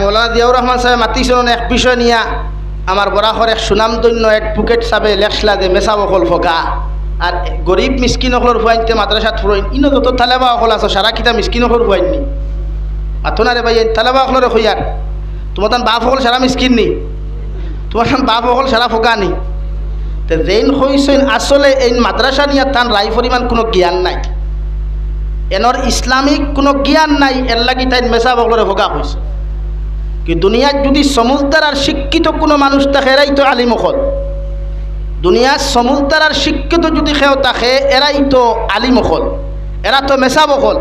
মৌলানা দিয়াউর রহমান সাহেব মাতিছেন এক বিষয় নিয়া। আমার বরাহর এক সুনামধন্য এক পুকেট সাবে লেখসলা দে মেসা বকল ফকা আর গরিব মিসকিন অকলর ফুয়াইনতে মাদ্রাসাত ফুরইন ইনো যত তালেবা অকল আছো সারা কিতা মিসকিন অকলর ফুয়াইননি মাথো না রে ভাই তালেবা অকলরে খুঁয়ার তোমার তান বাপ অকল সারা মিসকিন নি। তোমার তান বাপ অকল সারা ফকা নি। তে যেইন হইছেন আসলে এই মাদ্রাসা নিয়ে তান রাই পরিমাণ কোনো জ্ঞান নাই। এনর ইসলামিক কোনো জ্ঞান নাই এর লাগি তাই মেসা বকলরে ফকা হয়েছে কি দুনিয়ার যদি সমুজদার আর শিক্ষিত কোনো মানুষ থাকে, এরাই তো আলিম অকল দুনিয়ার সমুজদার আর শিক্ষিত যদি কেউ থাকে, এরাই তো আলিম অকল এরা তো মেসাব অকল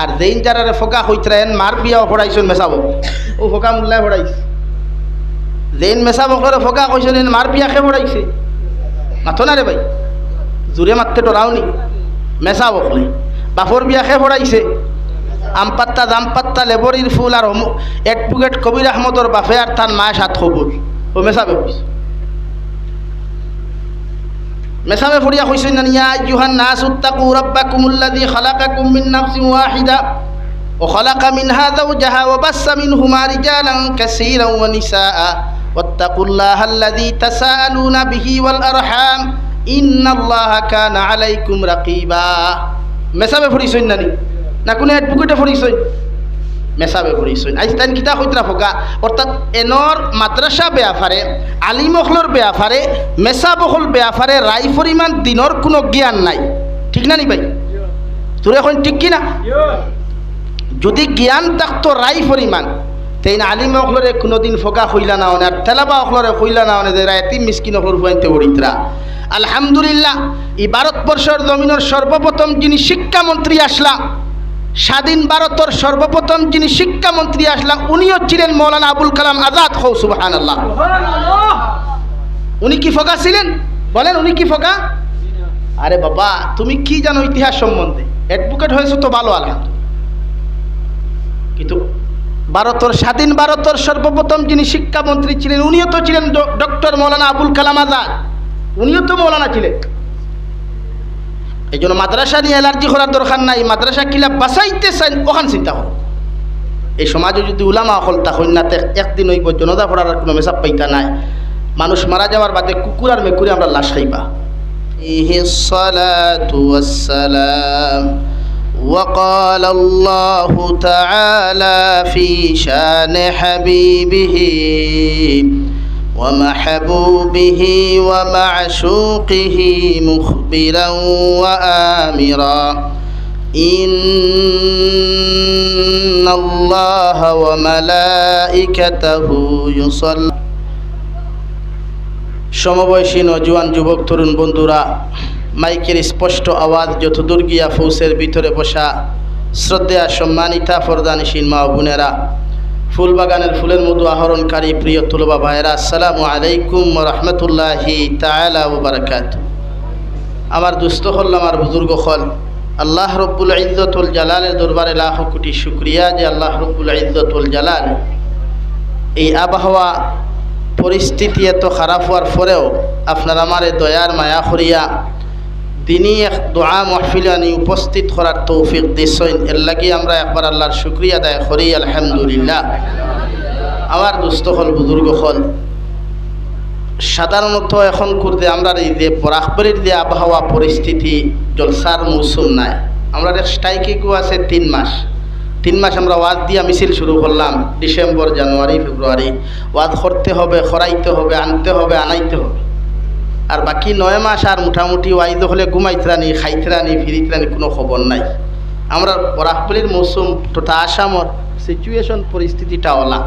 আর যেইন যারা ফকা হইতরেন মার বিয়াও পড়াইছেন মেসাব। ও ফকা মূল্যায় পড়াইছে যেইন মেসাব অকলরে ফকা কইছেন মার বিয়া খে পড়াইছে মাথো না রে ভাই। জোরে মারতে টরাওনি মেসা বকলে বাপর বিয়া খে পড়াইছে আমপাত্তা জামপাত্তা লেবরির ফুল আর এডভোকেট কবির আহমদর বাফে আর তার মা সাত খবর ও মেসাবে কইছে মেসাবে ফরিয়া কইছে না ইয়া আইয়ুহান নাস উত্তাকু রাব্বাকুমুল্লাযী খালাকাকুম মিন নাফসিন ওয়াহিদা وخلق منها زوجها وبث منهما رجالا كثيرا ونساء واتقوا الله الذي تساءلون به والأرحام إن الله كان عليكم رقيبا মেসাবে ফুরিছইন নানি না কোনো অ্যাডভোকেটে ফুরিছইন মেসাবে ফুরিছইন আজ তাই কিতা হইতরা ফোকা? অর্থাৎ এনর মাদ্রাসা বেয়াফারে আলিমখলর বেয়াফারে মেসাবহল বেয়াফারে রাই পরিমাণ দিনর কোনো জ্ঞান নাই। ঠিক না নি ভাই? তোর এখন ঠিক কি না? যদি জ্ঞান থাকতো রাই পরিমাণ তেইন আলিম অখলরে কোনোদিন ফোকা হইলা না অনে আর তেলাবা অখলরে হইলা না অনে যে এতিম মিসকিন অখলর ফুয়াইতে বড়িতরা আলহামদুলিল্লাহ এই ভারতবর্ষের জমিনের সর্বপ্রথম যিনি শিক্ষামন্ত্রী আসলাম স্বাধীন ভারতের সর্বপ্রথম যিনি শিক্ষামন্ত্রী আসলাম উনিও ছিলেন মৌলানা আবুল কালাম আজাদ হৌ সুবাহান আল্লাহ উনি কি ফোকা ছিলেন? বলেন, উনি কি ফোকা? আরে বাবা, তুমি কি জানো ইতিহাস সম্বন্ধে? অ্যাডভোকেট হয়েছো তো ভালো, আলহামদুলিল্লাহ। কিন্তু ভারতের, স্বাধীন ভারতের সর্বপ্রথম যিনি শিক্ষামন্ত্রী ছিলেন, উনিও তো ছিলেন ডক্টর মৌলানা আবুল কালাম আজাদ। উনিও তো মৌলানা ছিলেন। এই জন্য মাদ্রাসা নিয়ে অ্যালার্জি করার দরকার নাই মাদ্রাসা কিলা বাঁচাইতে চাই ওখান চিন্তা করো এই সমাজে যদি উলামা হল তা হইনাতে একদিন ওই জনতা পড়ার কোনো মেসাব পাইতা নাই মানুষ মারা যাওয়ার বাদে কুকুর আর মেকুরি আমরা লাশ খাইবা ইহিসালাম وقال الله تعالى في شان حبيبه ومحبوبه ومعشوقه مخبرا وآمرا إن الله وملائكته يصلون সমবয়সী নজওয়ান যুবক তরুণ বন্ধুরা মাইকের স্পষ্ট আওয়াজ যতদূর গিয়া ফৌসের ভিতরে বসা শ্রদ্ধা সম্মানিতা ফরদানিসীন মা বোনেরা ফুলবাগানের ফুলের মধু আহরণকারী প্রিয় তুলবা ভাইরা আসসালামু আলাইকুম রহমতুল্লাহি তালা বারাকাত আমার দুস্থ হল আমার বুজুর্গ হল। আল্লাহ রব্বুল ইজ্জতুল জালালের দরবারে লাখ কোটি শুক্রিয়া যে আল্লাহ রব্বুল ইজ্জতুল জালাল এই আবহাওয়া পরিস্থিতি এত খারাপ হওয়ার পরেও আপনার আমার দয়ার মায়া করিয়া দিনই এক দোয়া মহফিল আনি উপস্থিত করার তৌফিক দিছেন। এর লাগি আমরা একবার আল্লাহর শুক্রিয়া আদায় করি, আলহামদুলিল্লাহ। আমার দুস্থ হল বুজুর্গ হল। সাধারণত এখন করতে আমরা এই যে বরাকবরির যে আবহাওয়া পরিস্থিতি, জলসার মৌসুম নাই। আমরা স্ট্রাইকিংও আছে তিন মাস। তিন মাস আমরা ওয়াজ দিয়া মিছিল শুরু করলাম, ডিসেম্বর, জানুয়ারি, ফেব্রুয়ারি। ওয়াজ করতে হবে খরাইতে হবে, আনতে হবে, আনাইতে হবে। আর বাকি নয় মাস আর মোটামুটি ওয়াইদ হলে ঘুমাইতরানি, খাইতরানি, ফিরিতরানি কোনো খবর নাই। আমরা বরাকবলির মৌসুম তথা আসামর সিচুয়েশন পরিস্থিতিটা ওলা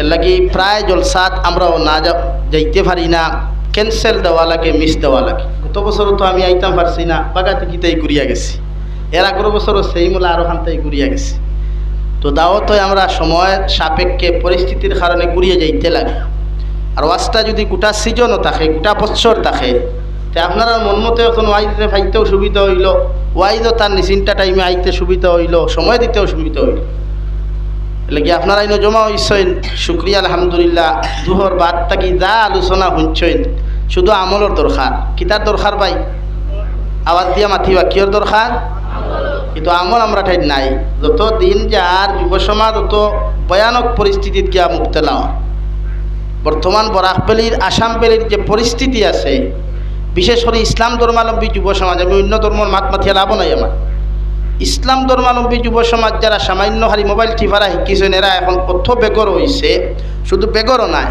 এর লাগি প্রায় জলসাত আমরাও না যা যাইতে পারি না ক্যান্সেল দেওয়া লাগে মিস দেওয়া লাগে। গত বছরও তো আমি আইতাম পারছি না বাগাতে গীতাই ঘুরিয়া গেছি। এর আগের বছরও সেই মূলা আরও খানতেই ঘুরিয়া গেছি। তো দাওয়াত আমরা সময়ের সাপেক্ষে পরিস্থিতির কারণে ঘুরিয়ে যাইতে লাগে। আর ওয়াজটা যদি গোটা সিজনও থাকে, গোটা বছর থাকে, তে আপনারা মন মতো এখন ওয়াইতে ফাইতেও সুবিধা হইল, ওয়াইদও তার নিচিন্তা টাইমে আইতে সুবিধা হইল, সময় দিতেও সুবিধা হইল। লাগে আপনারা ইনো জমা হইছেন? শুক্রিয়া, আলহামদুলিল্লাহ। দুহর বাদ থাকি যা আলোচনা শুনছেন, শুধু আমলের দরকার। কিতার দরকার ভাই? আওয়াজ দিয়া মাতিবা কিয়র দরকার? কিন্তু আমল আমরা ঠাই নাই। যত দিন যার যুব সমাজ, তত ভয়ানক পরিস্থিতিত গিয়া মুক্তলা। বর্তমান বরাকবেলির আসাম বেলির যে পরিস্থিতি আছে, বিশেষ করে ইসলাম ধর্মাবলম্বী যুব সমাজ, আমি অন্য ধর্মর মাত মাথিয়া লাভ নাই আমার। ইসলাম ধর্মাবলম্বী যুব সমাজ যারা সামান্য হারি মোবাইল টিপারা শিকিছেন এরা এখন কত বেগর হয়েছে শুধু বেগরও নাই,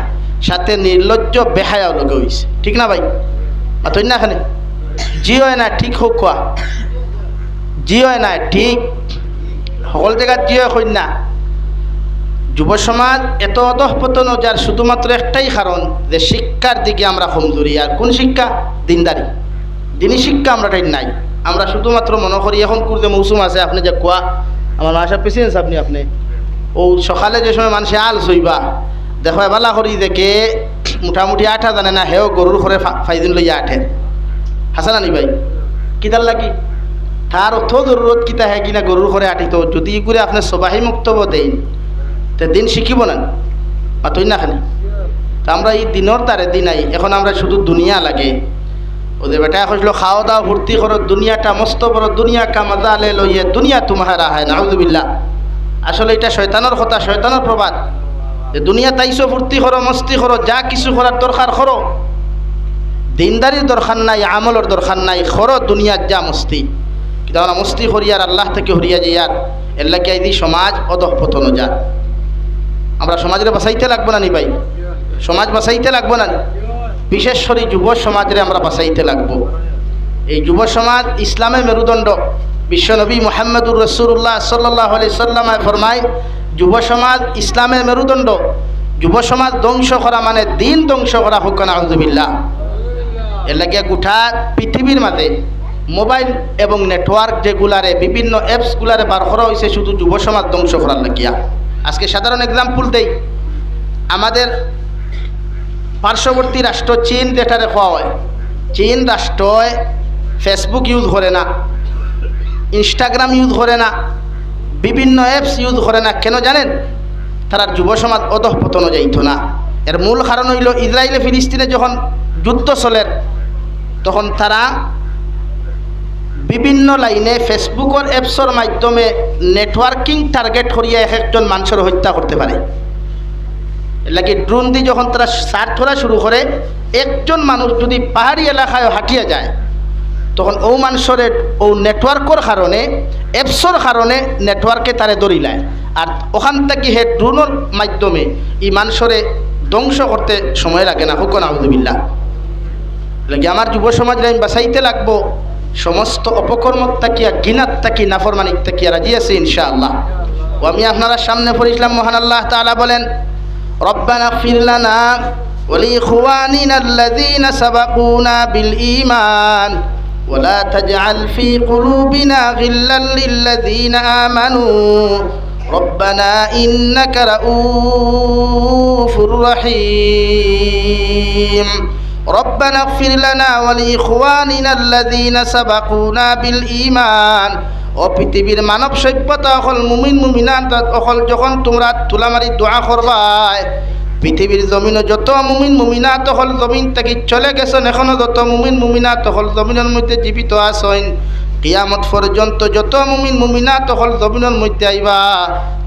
সাথে নির্লজ্জ বেহায়াও লগে হয়েছে ঠিক না ভাই? মাতই না খানে জি হয় না ঠিক হোক কোয়া? জি হয় না ঠিক? সকল জায়গাত জি হয় না যুব সমাজ এত অধঃপতন যার শুধুমাত্র একটাই কারণ যে শিক্ষার দিকে আমরা কমজোরি। আর কোন শিক্ষা? দিনদারি। দিনই শিক্ষা আমরা টাইম নাই। আমরা শুধুমাত্র মনে করি, এখন করতে মৌসুম আছে, আপনি যে কোয়া আমার মাসা পেশেন্স আপনি আপনি? ও সকালে যে সময় মানুষে আল সইবা দেখো এবালা করি দেখে মোটামুটি আঠা জানে না হেও গরুর ঘরে ফাইদিন লইয়া আঠে। হাসান আনি ভাই? কিতার লাগি? তার অর্থ জরুরত কিতা হে কিনা গরুর ঘরে আঠিত যদি করে আপনি সবাহি মুক্তব দেন তে দিন শিখিব না। মাতই না খালি তা আমরা এই দিনের তারে দিন আই এখন আমরা শুধু দুনিয়া লাগে। ওদের বেটা কইছিল খাওয়া দাওয়া ভর্তি করো দুনিয়াটা মস্ত বড় দুনিয়া কা মজা লে লইয়ে দুনিয়া তোমাহারা হয় নাউজুবিল্লাহ। আসলে এটা শয়তানের কথা শয়তানের প্রবাদ যে দুনিয়া তাইছো ভর্তি করো মস্তি করো যা কিছু করার দরকার করো দিনদারির দরকার নাই আমলের দরকার নাই করো দুনিয়ার যা মস্তি। কিন্তু আমরা মস্তি হরিয়ার আল্লাহ থেকে হরিয়া যাইয়ার এর লাগে সমাজ অধঃপতন যা আমরা সমাজের বাঁচাইতে লাগবো না নি ভাই? সমাজ বাঁচাইতে লাগবো না? বিশেষ করে যুব সমাজরে আমরা বাঁচাইতে লাগবো। এই যুব সমাজ ইসলামের মেরুদণ্ড। বিশ্বনবী মোহাম্মদুর রসুল্লাহ সাল্লাহ আলি সাল্লামায় ফরমায়, যুব সমাজ ইসলামের মেরুদণ্ড। যুব সমাজ ধ্বংস করা মানে দিন ধ্বংস করা হোক না আহমদুবিল্লাহ এর লাগে গোটা পৃথিবীর মাঝে মোবাইল এবং নেটওয়ার্ক যেগুলারে, বিভিন্ন অ্যাপসগুলারে বার করা হয়েছে শুধু যুব সমাজ ধ্বংস করার লাগিয়া। আজকে সাধারণ এক্সাম্পল দেই আমাদের পার্শ্ববর্তী রাষ্ট্র চীন যেটারে হয়, চীন রাষ্ট্রয় ফেসবুক ইউজ করে না ইনস্টাগ্রাম ইউজ করে না, বিভিন্ন অ্যাপস ইউজ করে না। কেন জানেন? তারা যুব সমাজ অধঃপতন যাইত না। এর মূল কারণ হইল ইসরায়েলে ফিলিস্তিনে যখন যুদ্ধ চলের তখন তারা বিভিন্ন লাইনে ফেসবুকের অ্যাপসের মাধ্যমে নেটওয়ার্কিং টার্গেট করিয়া এক একজন মানুষের হত্যা করতে পারে। লাগে ড্রোন দিয়ে যখন তারা সার ধরা শুরু করে, একজন মানুষ যদি পাহাড়ি এলাকায় হাঁটিয়ে যায়, তখন ও মানুষের ও নেটওয়ার্কর কারণে অ্যাপসর কারণে নেটওয়ার্কে তারে দরিলায় আর ওখান থেকে হে ড্রোনের মাধ্যমে এই মানুষরে ধ্বংস করতে সময় লাগে না। হুকন আহমদুবিল্লা লাগে আমার যুব সমাজে আমি বাঁচাইতে লাগবো। সমস্ত অপকর্মত তাকিয়া গিনাত তাকি নাফরমানিক তাকিয়া রাজি আছে ইনশাআল্লাহ ও আমি আপনারা সামনে পড়েছিলাম মহান আল্লাহ তাআলা বলেন ربنا اغفر لنا ولإخواننا الذين سبقونا بالإيمان ولا تجعل في قلوبنا غلا للذين آمنوا ربنا إنك رؤوف رحيم ربنا اغفر لنا ولإخواننا الذين سبقونا بالإيمان ও পৃথিবীর মানব সভ্যতা অকল মুমিন মুমিনান অকল যখন তোমরা তুলামারি দোয়া করবাই পৃথিবীর জমিনে যত মুমিন মুমিনাত হল জমিন থেকে চলে গেছেন এখনো যত মুমিন মুমিনাত হল জমিনের মধ্যে জীবিত আসেন কিয়ামত পর্যন্ত যত মুমিন মুমিনাত হল জমিনের মধ্যে আইবা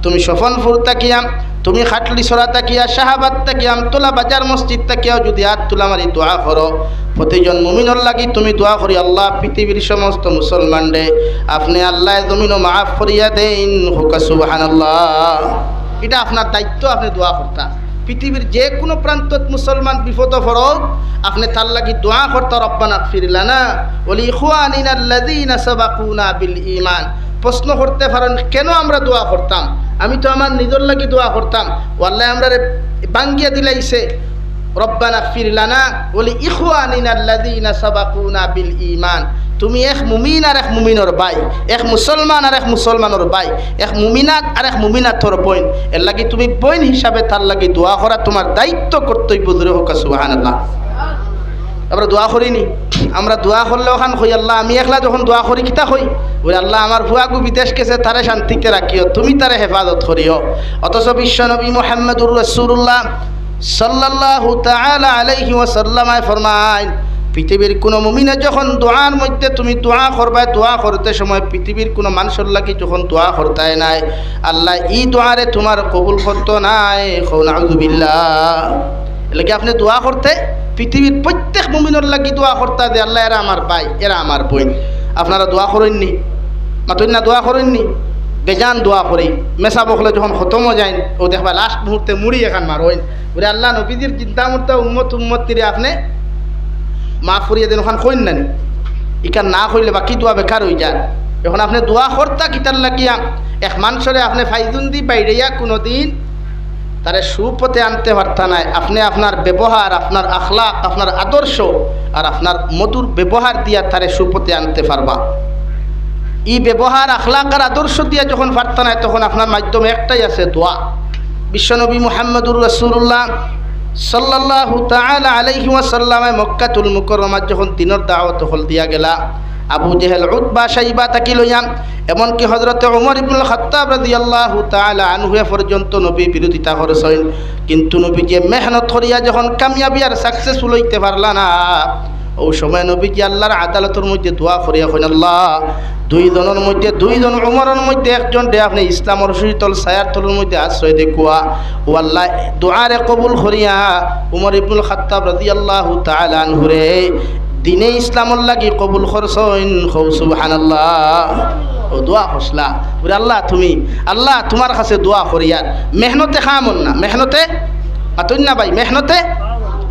তুমি সফনপুর তাকিয়াম তুমি খাটলি সরা তাকিয়া শাহাবাদ তাকিয়া আমতলা বাজার মসজিদ তাকিয়াও যদি হাত তোলা মারি দোয়া করো। প্রতিজন মুমিনর লাগি তুমি দোয়া করি, আল্লাহ পৃথিবীর সমস্ত মুসলমান রে, আপনি আল্লাহ জমিনও মাফ করিয়া দেন। হুকা সুবাহান আল্লাহ এটা আপনার দায়িত্ব, আপনি দোয়া করতা। পৃথিবীর যে কোনো প্রান্তত মুসলমান বিপদ ফরক আপনি তার লাগি দোয়া করতা, রব্বানা ফিরলানা ওলি খুয়ানিনা আল্লাযীনা সাবাকুনা বিল ঈমান। প্রশ্ন করতে পারেন, কেন আমরা দোয়া করতাম? আমি তো আমার নিজের লাগি দোয়া করতাম। ওয়াল্লাহ আমরা বাঙ্গিয়া দিলাইছে। রব্বানা ফিরলানা বলি আল্লাযীনা সাবাকুনা বিল ঈমান। তুমি এক মুমিন আর এক মুমিনর বাই এক মুসলমান আর এক মুসলমানের বাই এক মুমিনাত আর এক মুমিনাথর বইন এর লাগি তুমি বইন হিসাবে তার লাগি দোয়া করা তোমার দায়িত্ব কর্তব্য দূরে হোক, সুবহানাল্লাহ। আমরা দোয়া করিনি। আমরা দোয়া করলে ওখান হই, আল্লাহ, আমি একলা যখন দোয়া করি, কিতা হই? ওই আল্লাহ, আমার ভুয়াগু বিদেশ গেছে, তারে শান্তিতে রাখিও তুমি তারে হেফাজত করিও। অথচ বিশ্ব নবী মোহাম্মদুর রসুল্লাহ সাল্লাল্লাহু তাআলা আলাইহি ওয়াসাল্লামায় ফরমায়, পৃথিবীর কোনো মুমিনে যখন দোয়ার মধ্যে তুমি দোয়া করবা, দোয়া করতে সময় পৃথিবীর কোনো মানুষের লাগি যখন দোয়া করতায় নাই, আল্লাহ ই দোয়ারে তোমার কবুল করতো নাই খৌনাউজুবিল্লাহ এলাকি আপনি দোয়া করতে, পৃথিবীর প্রত্যেক মুমিনের লাগি দোয়া করতা যে আল্লাহ এরা আমার ভাই, এরা আমার বোন। আপনারা দোয়া করেননি মাতুন না দোয়া করেননি, বেজান দোয়া করি। মেসা বকলে যখন খতমও যায়, ও দেখবা লাস্ট মুহূর্তে মুড়ি এখান মারোইন বলে আল্লাহ নবীজির চিন্তা মতো উম্মত উম্মত তিরে আপনি মা ফুরিয়ে দেন, ওখান কইন নানি। ইকান না কইলে বাকি দোয়া বেকার হয়ে যায়। এখন আপনি দোয়া করতা কিতার লাগিয়া, এক মানুষরে আপনি ফাইজুন দি বাইরেয়া কোনো দিন তারে সুপথে আনতে পারতা নাই। আপনি আপনার ব্যবহার, আপনার আখলাক আপনার আদর্শ আর আপনার মধুর ব্যবহার দিয়া তারে সুপথে আনতে পারবা। ই ব্যবহার আখলাক আর আদর্শ দিয়া যখন পারতা নাই, তখন আপনার মাধ্যমে একটাই আছে দোয়া। বিশ্বনবী মুহাম্মদুর রসুল্লাহ সাল্লাহ তালা ওয়াসাল্লামে মক্কাতুল মুকরমাত যখন দিনের দাওয়াত হল দিয়া গেলা আবু জেহেল উৎবা সাইবা তাকি লইয়াম এমনকি হজরতে ওমর ইবনুল খত্তাব রাদিয়াল্লাহু তাআলা আনহুয়ে পর্যন্ত নবী বিরোধিতা করেছেন। কিন্তু নবী যে মেহনত করিয়া যখন কামিয়াবি আর সাকসেসফুল হইতে পারলা না, ও সময় নবীজি আল্লাহর আদালতের মধ্যে দোয়া করিয়া কইন আল্লাহ দুইজনের মধ্যে দুইজন উমরের মধ্যে একজন দে, আপনি ইসলামর শীতল ছায়ার তলের মধ্যে আশ্রয় দেখুয়া ও আল্লাহ, দোয়ারে কবুল করিয়া উমর ইবনুল খাত্তাব রাদিয়াল্লাহু তাআলা আনহুরে দিনে ইসলামর লাগি কবুল করছইন খৌ সুবহানাল্লাহ। ও দোয়া হসলা বলে আল্লাহ, তুমি, আল্লাহ তোমার কাছে দোয়া করিয়ার মেহনতে খামন না। মেহনতে? আতুন না ভাই, মেহনতে?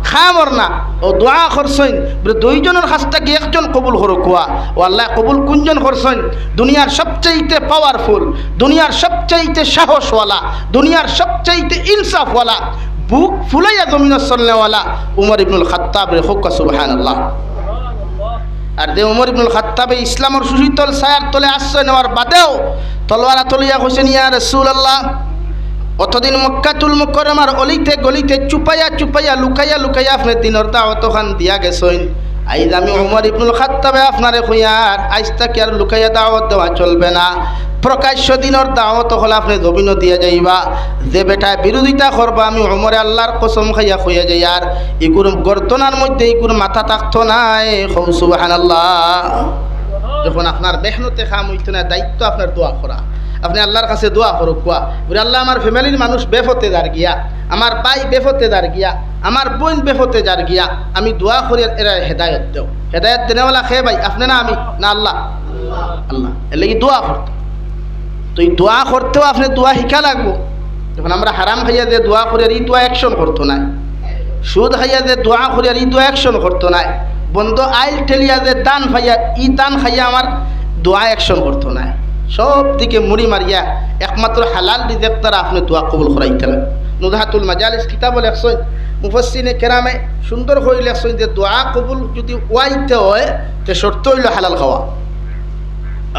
খামর না। ও দোয়া বলে দুইজনের কাছটা কি একজন কবুল করো কুয়া ও আল্লাহ, কবুল কোনজন করছইন দুনিয়ার সবচাইতে পাওয়ারফুল দুনিয়ার সবচাইতে সাহসওয়ালা, দুনিয়ার সবচাইতে ইনসাফওয়ালা, বুক ফুলাইয়া চলনেওয়ালা উমর ইবনুল খাত্তাব রে হোক সুবহানাল্লাহ। আর দে উমর ইবনুল খাত্তাবে ইসলামর সুশীতল ছায়ার তলে আশ্রয় নেওয়ার বাদেও তলোয়ারা তলিয়া হোসেন, ইয়া রসুল আল্লাহ অতদিন মক্কাতুল মুকরমার অলিতে গলিতে চুপাইয়া চুপাইয়া লুকাইয়া লুকাইয়া আপনি দিনর দাওয়াত খান দিয়া গেছেন। আইজ আমি উমর ইবনুল খাত্তাবে আপনারে খুঁয়ার আইজ তাকে আর লুকাইয়া দাওয়াত দেওয়া চলবে না। প্রকাশ্য দিনের দাওয়াত হলে আপনি জমিনও দিয়ে যাইবা। যে বেটা বিরোধিতা করবা, আমি উমরে আল্লাহর কসম খাইয়া খুঁয়া যাই। আর ইগুর গর্তনার মধ্যে ইগুর মাথা থাকতো নাই। খৌ সুবাহানাল্লাহ। যখন আপনার মেহনতে খাম হইতো না দায়িত্ব আপনার দোয়া করা। আপনি আল্লাহর কাছে দোয়া করুক, কোয়া। বলে, আল্লাহ, আমার ফ্যামিলির মানুষ বেফতে যার গিয়া, আমার ভাই বেফতে যার গিয়া আমার বোন বেফতে যার গিয়া আমি দোয়া করি এরা হেদায়ত দেও। হেদায়ত দেনেওয়ালা খে ভাই, আপনি না আমি, না আল্লাহ? আল্লাহ। এর লাগি দোয়া করতে। তো এই দোয়া করতেও আপনি দোয়া শিখা লাগবো। যখন আমরা হারাম খাইয়া যে দোয়া করি আর ই দোয়া অ্যাকশন করতো না। সুদ খাইয়া যে দোয়া করি আর ই দোয়া অ্যাকশন করতো না। বন্ধ আইল ঠেলিয়া যে দান খাইয়া, ই দান খাইয়া আমার দোয়া অ্যাকশন করতো না। সব দিকে মুড়ি মারিয়া একমাত্র হালাল রিজেক তারা আপনি দোয়া কবুল করাইতে লাগে নুদাহাতুল মাজালিস কিতাব লেখছেন মুফসিনে কেরামে সুন্দর করে লেখছেন যে দোয়া কবুল যদি ওয়াইতে হয়, তে শর্ত হইল হালাল খাওয়া।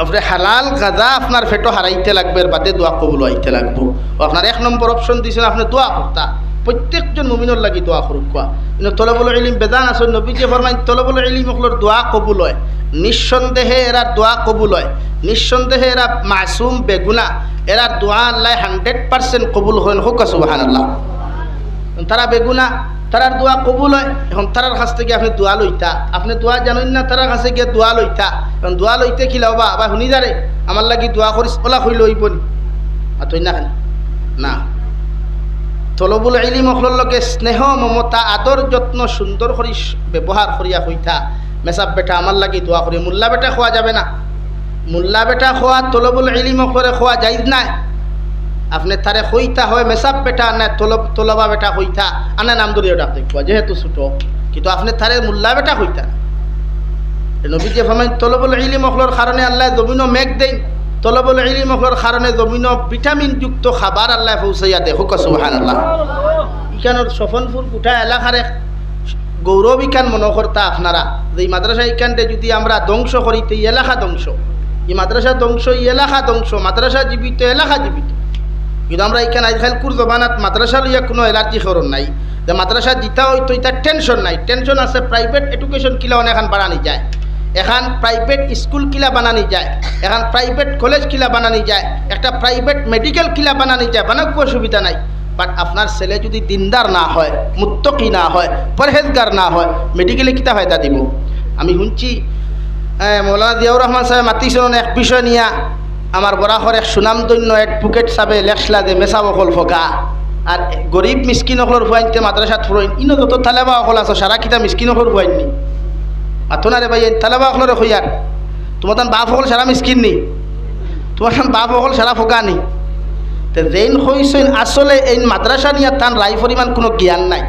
আপনি হালাল গাজা আপনার ফেটো হারাইতে লাগবে, এর বাদে দোয়া কবুল হইতে লাগবো। আপনার এক নম্বর অপশন দিয়েছেন আপনি দোয়া করতা। প্রত্যেকজন মুমিনের লাগি দোয়া করুক কোয়া কিন্তু তলবুল ইলিম বেদান আসন নবী যে ফরমাই তলবুল ইলিম হকলোর দোয়া কবুল হয়। নিঃসন্দেহে এরা দোয়া কবুল হয়। নিঃসন্দেহে এরা মাসুম, বেগুনা, এরা দোয়া আল্লাহ হান্ড্রেড পার্সেন্ট কবুল হন হোক সুবাহান আল্লাহ তারা বেগুনা তারার দোয়া কবুল হয়। এখন তারার কাছ থেকে আপনি দোয়া লইতা আপনি দোয়া জানেন না তারার কাছে গিয়ে দোয়া লইতা এখন দোয়া লইতে কি লাও বা শুনি যারে আমার লাগি দোয়া করিস ওলা হইল হইব নি আর তুই না না। তলবুল ইলি মখলর লগে স্নেহ, মমতা আদর যত্ন সুন্দর করি ব্যবহার করিয়া হইতা মেসাব বেটা আমার লাগি দোয়া করি মোল্লা বেটা খোয়া যাবে না। মোল্লা বেটা খোয়া তলবুল ইলি মখলরে খোয়া যাইজ নাই। আপনি তারে হইতা হয় মেসাব বেটা না তলব তলবা বেটা হইতা, আনা নাম ধরিয়ে ডাকতে খোয়া যেহেতু ছোট, কিন্তু আপনি তারে মোল্লা বেটা হইতা। নবী যে ফরমাই তলবুল ইলি মখলর কারণে আল্লাহ জমিন মেঘ দেই তলবুল ইলি মখলর কারণে জমিন ভিটামিন যুক্ত খাবার আল্লাহ পৌঁছাইয়া দে, হুক সুবাহান আল্লাহ ইখানোর সফনপুর কুঠা এলাকার এক গৌরব ইখান মনোকর্তা আপনারা, যে এই মাদ্রাসা ইখানটে যদি আমরা ধ্বংস করি, তো এলাকা ধ্বংস। এই মাদ্রাসা ধ্বংস, এই এলাকা ধ্বংস, মাদ্রাসা জীবিত, এলাকা জীবিত। কিন্তু আমরা এখানে আজকাল কুর জবানাত মাদ্রাসা লইয়া কোনো এলার্জি করণ নাই। যে মাদ্রাসা জিতা হইতো, এটা টেনশন নাই। টেনশন আছে প্রাইভেট এডুকেশন কিলা অনেক বানানি যায়। এখন প্রাইভেট স্কুল কিলা বানানি যায়। এখন প্রাইভেট কলেজ কিলা বানানি যায়। একটা প্রাইভেট মেডিকেল কিলা বানানি যায় বানাক অসুবিধা নাই। বাট আপনার ছেলে যদি দিনদার না হয়, মুত্তকি না হয়, পরহেজগার না হয় মেডিকেলে কিতা ফায়দা দিব? আমি শুনছি মৌলানা জিয়াউর রহমান সাহেব মাতিছিল এক বিষয় নিয়া আমার বরাহর এক সুনামধন্য অ্যাডভোকেট সাবে লেখলা দে মেসা বকল ফকা। আর গরিব মিসকিন অকলর ফুয়াইনতে মাদ্রাসাত ফুরইন ইনো যত তালেবা অকল আছো সারা কিতা মিসকিন অকলর ফুয়াইননি মাথো রে ভাই তালেবা অকলরে খুঁয়ার তোমার তান বাপ অকল সারা মিসকিন নি তোমার বাপ অকল সারা ফোকা নি তে যেইন হইছেন আসলে এই মাদ্রাসা নিয়ে তান রায় পরিমাণ কোনো জ্ঞান নাই।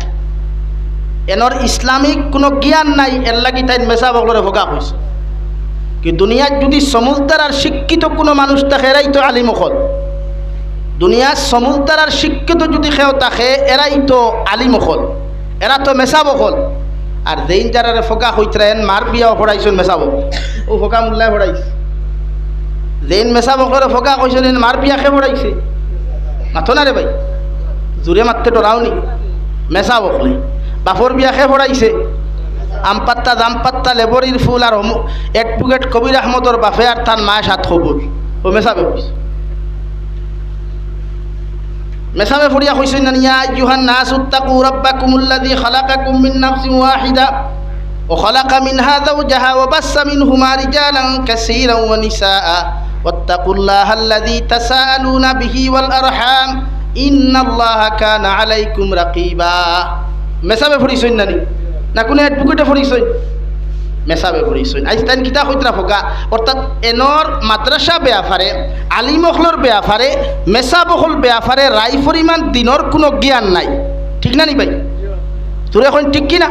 এনর ইসলামিক কোনো জ্ঞান নাই এর লাগি তাই মেসা বকলরে ফোকা হয়েছে কি দুনিয়ার যদি সমুজদার আর শিক্ষিত কোনো মানুষ থাকে, এরাই তো আলিম হল দুনিয়ার সমুজদার আর শিক্ষিত যদি কেউ থাকে, এরাই তো আলিম হল এরা তো মেসাব হল আর যেইন যারারে ফোকা হইতরেন মার বিয়াও ফড়াইছেন মেসাব। ও ফোকা মূল্যায় ফড়াইছে যেইন মেসাব করে ফোকা কইছেন মার বিয়া খে ফড়াইছে মাথো না রে ভাই। জোরে মারতে ডরাওনি হলে বাপর বিয়া খে ফড়াইছে আমপাত্তা জামপাত্তা লেবরির ফুল আর এডভোকেট কবির আহমদর বাফে আর তার মায় সাত খবর ও মেসাবে কইছে মেসাবে ফুরিয়া কইছেন না ইয়া আইয়ুহান নাস উত্তাকু রাব্বাকুমুল্লাযী খালাকাকুম মিন নাফসিন ওয়াহিদা وخلق منها زوجها وبث منهما رجالا كثيرا ونساء واتقوا الله الذي تساءلون به والأرحام إن الله كان عليكم رقيبا মেসাবে ফুরিছেন নানি না কোনো অ্যাডভোকেটে ফুরিছেন মেসাবে আজ তাই কিতা হইতরা ফোকা অর্থাৎ এনর মাদ্রাসা বেয়াফারে মেসা বহল বেয়াফারে রাই পরিমাণ দিনর কোনো জ্ঞান নাই ঠিক না নি ভাই তোর এখন ঠিক কি না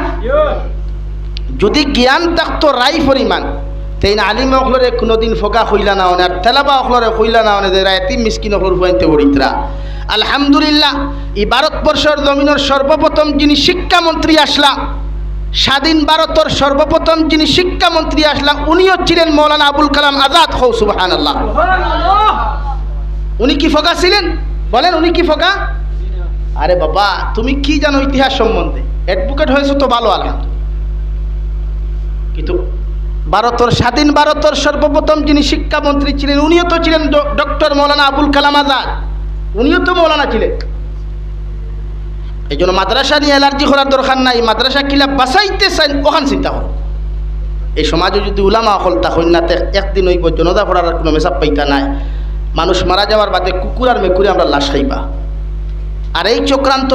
যদি জ্ঞান থাকতো রাই পরিমাণ তেই না আলিম অখলরে কোনোদিন ফোকা হইলা না অনে আর তেলাবা অখলরে হইলা না অনে যে রায়তি মিসকিন অখলর ফুয়াইতে পড়িতরা আলহামদুলিল্লাহ এই ভারতবর্ষের জমিনের সর্বপ্রথম যিনি শিক্ষামন্ত্রী আসলা স্বাধীন ভারতের সর্বপ্রথম যিনি শিক্ষামন্ত্রী আসলাম উনিও ছিলেন মৌলানা আবুল কালাম আজাদ হৌ সুবাহান আল্লাহ উনি কি ফোকা ছিলেন? বলেন, উনি কি ফোকা? আরে বাবা, তুমি কি জানো ইতিহাস সম্বন্ধে? অ্যাডভোকেট হয়েছো তো ভালো, আলহামদুলিল্লাহ। কিন্তু ভারতের, স্বাধীন ভারতের সর্বপ্রথম যিনি শিক্ষামন্ত্রী ছিলেন, উনিও তো ছিলেন ডক্টর মৌলানা আবুল কালাম আজাদ। উনিও তো মৌলানা ছিলেন। এই জন্য মাদ্রাসা নিয়ে অ্যালার্জি করার দরকার নাই, মাদ্রাসা কিলা বাঁচাইতে চাই, ওখান চিন্তা কর। এই সমাজে যদি উলামা অকল তা না একদিন ওই জনতা পড়ার কোনো মেসাব পাইতা নাই। মানুষ মারা যাওয়ার বাদে কুকুর আর মেকুরে আমরা লাশ খাইবা। আর এই চক্রান্ত